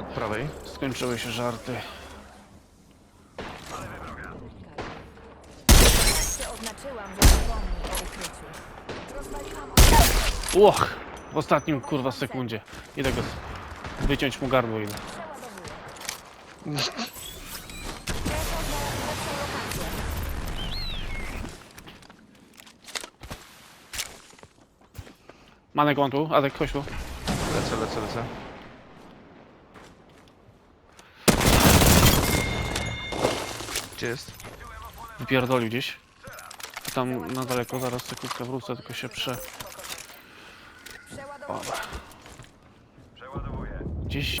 od prawej. Skończyły się żarty. Oznaczyłam, że zapomnij o ukryciu. Rozwaliłam. Łoch! W ostatnim kurwa sekundzie. Idę go z- wyciąć mu gardło idę. Manek on tu, Adek chodź tu. Lecę, lecę, lecę. Gdzie jest? Wypierdolił gdzieś. Tam na daleko, zaraz sekundkę wrócę, tylko się prze... Przeładowuję. Gdzieś...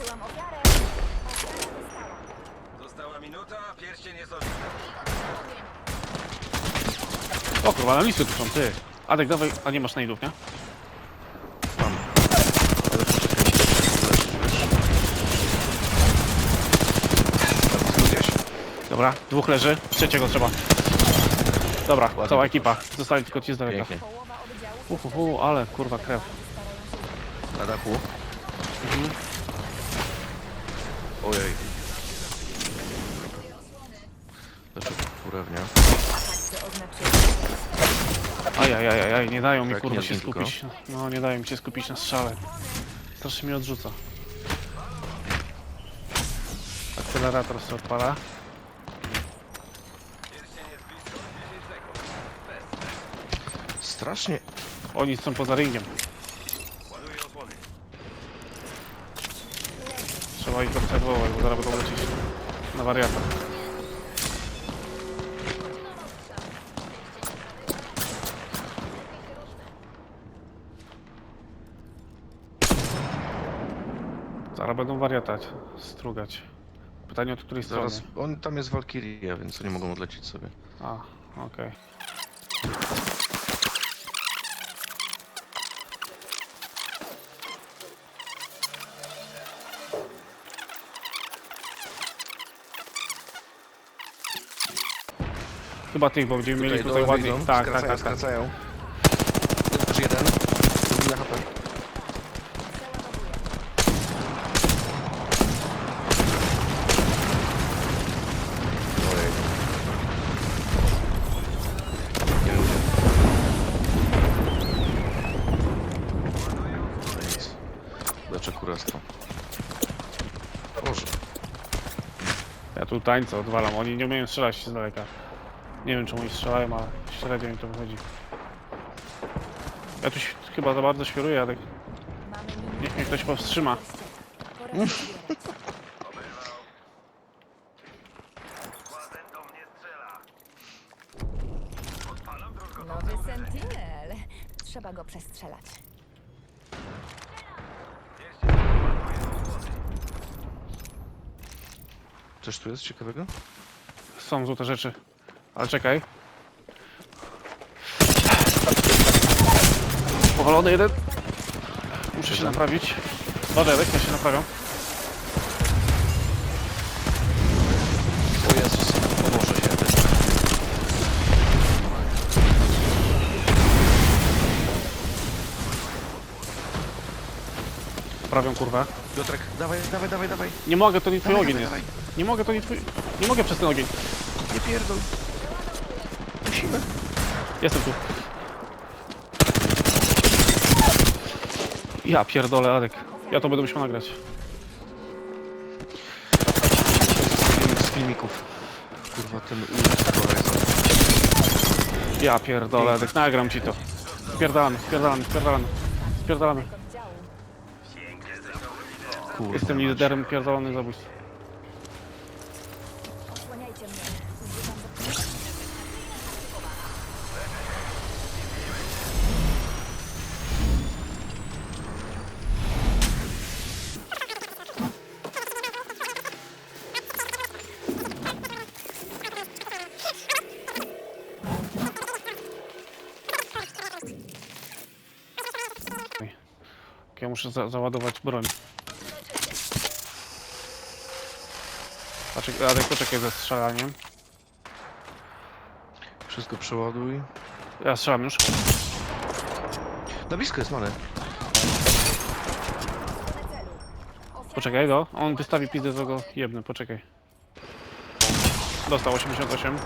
Oznaczyłam ofiarę. Ofiara została. Została minuta, a pierścień jest od... O kurwa, na listy tu są, ty. Adek, dawaj... A nie masz najdów, nie? Mam. Ale poczekaj. Tu gdzieś. Dobra, dwóch leży, trzeciego trzeba. Dobra, cała ekipa. Zostali tylko ci z daleka. Pięknie. Połowa oddziałów Uhuhu, ale kurwa krew. Na dachu. Mhm. Ojej. Znaczy, kurewnia. akcje oznaczyłam. Ajajajaj, nie dają mi Tak, kurwa się tylko. skupić. No, nie dają mi się skupić na strzale. Strasznie mnie odrzuca. Akcelerator sobie odpala. Strasznie. Oni są poza ringiem. Ładuję osłony. Trzeba ich obserwować, bo zaraz będą lecieć na wariata. Zaraz będą wariatać, strugać. Pytanie od której strony? Zaraz. On tam jest Valkyria, więc oni mogą odlecieć sobie. A, okej. Chyba tych, bo będziemy mieli tutaj dole ładnie. Tak, tak, skracają, tak, tak. skracają. Też jeden. Drugi na HP. Ojej. Nie lubię. Nic. Leczę kurestwo. Boże. Ja tu tańce odwalam, oni nie umieją strzelać z daleka. Nie wiem czemu oni strzelają, ale średnio mi to wychodzi. Ja tu chyba za bardzo świruję, minutę. niech mnie ktoś powstrzyma. Nowy Sentinel. Trzeba go przestrzelać. Coś tu jest ciekawego? Są złote rzeczy. Ale czekaj. Powalony jeden. Muszę się naprawić. Dobra, ja się naprawiam. O Jezus, pomoże się. Naprawiam kurwę. Piotrek, dawaj, dawaj, dawaj, dawaj. Nie mogę, to nie twój Dawaj, ogień dawaj, jest. dawaj. Nie mogę, to nie twój... Nie mogę przez ten ogień. Nie pierdol. Musimy. Jestem tu. Ja pierdolę, Adek. Ja to będę musiał nagrać. Z filmików. Kurwa, ten Horizon. Ja pierdolę, Adek. Nagram ci to. Spierdalamy, spierdalamy, spierdalamy. Spierdalamy. Kurwa. Jestem liderem pierdolonych zabójstw. Ja muszę za załadować broń. Paczek, Adek, poczekaj ze strzelaniem. Wszystko przeładuj. Ja strzelam już. Na blisko jest, mamy. Poczekaj, do. On wystawi pizdę, to go jebny, poczekaj. Dostał 88.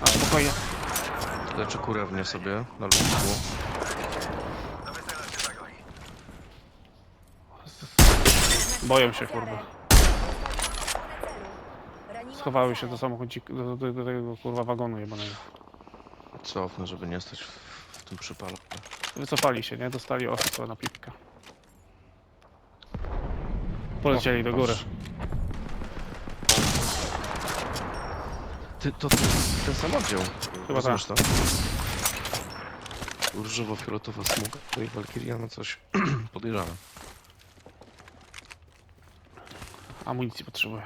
A, spokojnie. Leczę kurewnię sobie na zagoi. Boją się, kurwa. Schowały się do samochodziku, do, do, do tego kurwa wagonu jebanego. Cofnę, żeby nie stać w, w tym przypale. Wycofali się, nie? Dostali ostro na pipkę. Polecieli do góry. Ty, to, to ten sam oddział. Chyba Rozumiesz to? Różowo-fioletowa smuga. No i Valkyria na coś podejrzane. Amunicji potrzebuję.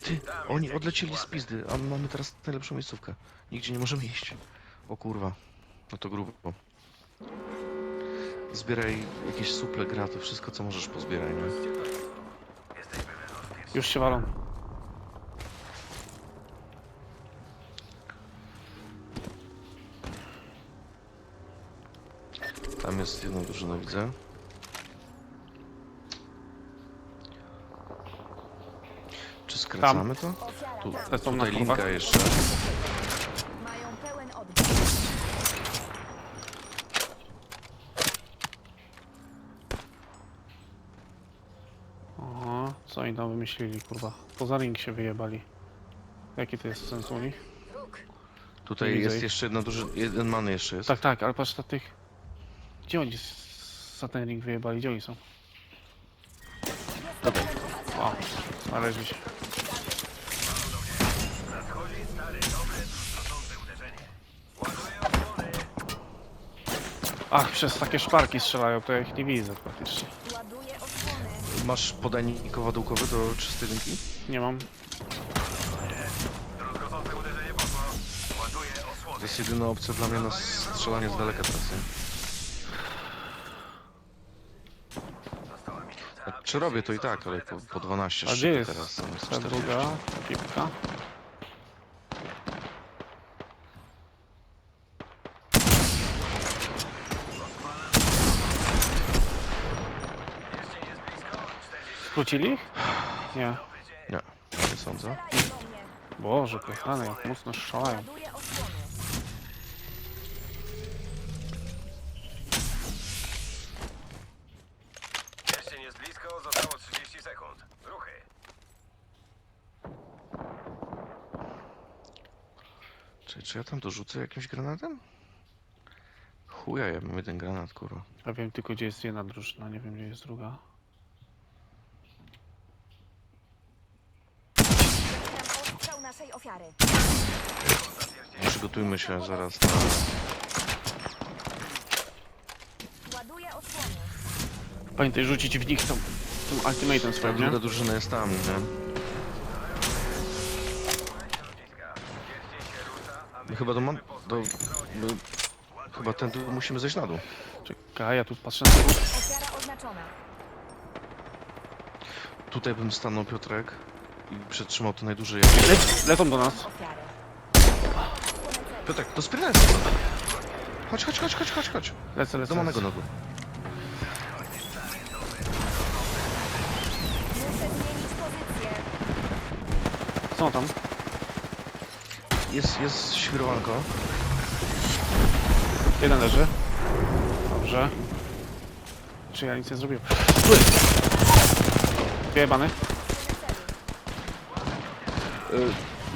Ty, oni odlecieli z pizdy, a my mamy teraz najlepszą miejscówkę. Nigdzie nie możemy iść. O kurwa. No to grubo. Zbieraj jakieś suple, graty, wszystko co możesz pozbieraj, nie? Już się walą. Tam jest jedna drużyna, widzę. Czy skracamy to? Tu, Lecą na tutaj kurwa. linka jeszcze. Mają pełen oddział. Oho, co oni tam wymyślili, kurwa. Poza ring się wyjebali. Jaki to jest sens u nich? Tutaj Widzę jest ich. jeszcze jedna drużyna, jeden man jeszcze jest. Tak, tak, ale patrz na tych... Gdzie oni za ten ring wyjebali? Gdzie oni są? Tutaj. O, znaleźli się. Nadchodzi stary, dobre, trudzące uderzenie. Ładuję osłony. Ach, przez takie szparki strzelają, to ja ich nie widzę praktycznie. Ładuję osłonę. Masz podajnik owadołkowy do czystej linki? Nie mam. Druzgocące uderzenie poszło. Ładuję To jest jedyna opcja dla mnie na strzelanie z daleka teraz, nie? Minuta. Czy robię to i tak, ale po, po 12 A gdzie szczyty jest teraz. zamiast ta 40. druga jest. 40 Skrócili ich? Nie. Nie, nie sądzę. Boże, kochany, jak mocno strzelają. Czy, czy ja tam dorzucę jakimś granatem? Chuja, ja mam jeden granat, kurwa. Ja wiem tylko, gdzie jest jedna drużyna, nie wiem, gdzie jest druga. Zabieram ostrzał naszej ofiary. Przygotujmy się zaraz na... Ładuję osłonę. Pamiętaj rzucić w nich tą, tym ultimatem swoim, nie? Druga drużyna jest tam, nie? Chyba do... Do... stronie. My... Chyba ten tu musimy zejść na dół. Czekaj, ja tu patrzę na tył. Ofiara oznaczona. Tutaj bym stanął, Piotrek. I przetrzymał to najdłużej jak... Le lecą do nas. Piotrek, to spierdalaj Chodź, chodź, chodź, chodź, chodź, chodź. Lecę, Do lecę. manego lecę. na dół. Muszę zmienić pozycję. Są tam. Jest, jest świrowanko. Jeden leży. Dobrze. Czy ja nic nie zrobiłem? Wyjebany. Y,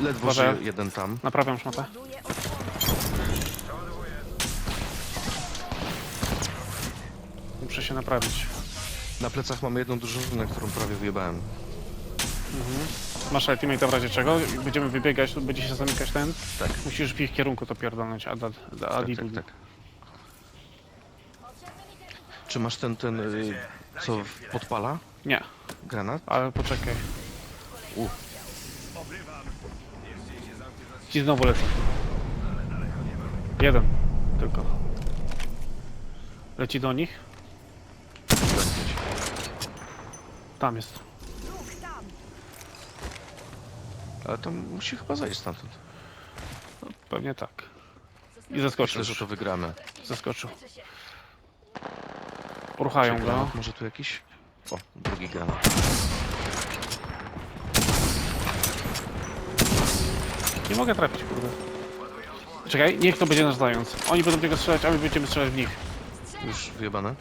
ledwo Uważaj. żyje jeden tam. Naprawiam szmatę. Muszę się naprawić. Na plecach mamy jedną drużynę, którą prawie wyjebałem. Mhm. Masz ultimate w razie czego? Będziemy wybiegać, tu będzie się zamykać ten. Tak. Musisz w ich kierunku to pierdolnąć, a, a, a, a Tak, tak, tak. Czy masz ten, ten, y, co podpala? Nie, Granat? ale poczekaj. U. Ci znowu lecą. Jeden tylko. Leci do nich. Tam jest. Wróg tam! Ale to musi chyba zejść stamtąd. Pewnie tak. I zeskoczył. Myślę, że to wygramy. Zeskoczył. Ruchają go. granat Może tu jakiś... O, drugi granat. Nie mogę trafić, kurde. Czekaj, niech to będzie nasz zając. Oni będą w niego strzelać, a my będziemy strzelać w nich. Już wyjebane?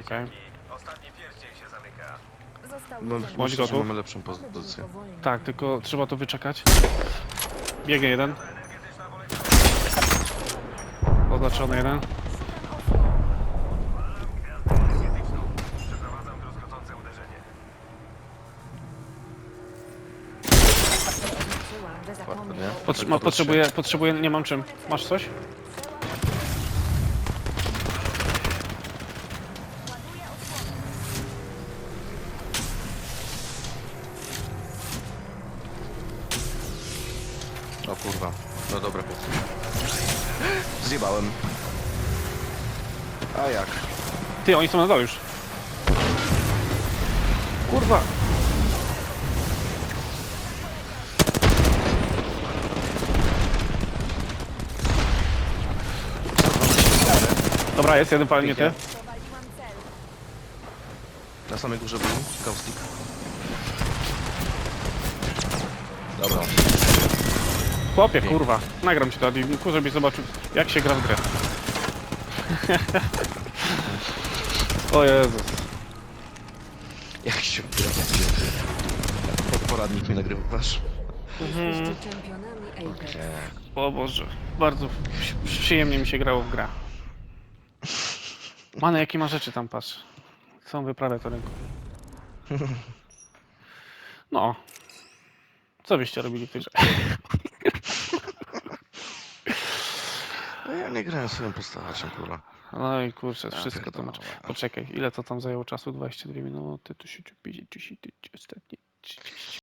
Okej. Ostatni pierścień się zamyka. Bądź myślę, że gotów. mamy lepszą pozycję. Tak, tylko trzeba to wyczekać. Biegnie jeden. Oznaczony jeden. Czułam, że zapomniał ma, nie mam czym. Masz coś? Zjebałem. A jak? Ty, oni są na dole już. Kurwa! Dobra, jest jeden. Powaliłam cel. Na samej górze był Kaustik. Dobra. Chłopie, kurwa. Nagram ci to, Adinku, żebyś zobaczył, jak się gra w grę. o Jezus. Jak się Jak poradnik mi nagrywasz. Apex. O Boże. Bardzo przy- przyjemnie mi się grało w grę. Mane, jakie ma rzeczy tam, patrz. Są wyprawia to rynku. No. Co byście robili w tej grze? No ja nie grałem swoją postacią, kurwa. No i kurczę, wszystko to pierdolę. masz. Poczekaj, ile to tam zajęło czasu? 22 minuty, tu się tu tu się tu ostatnie.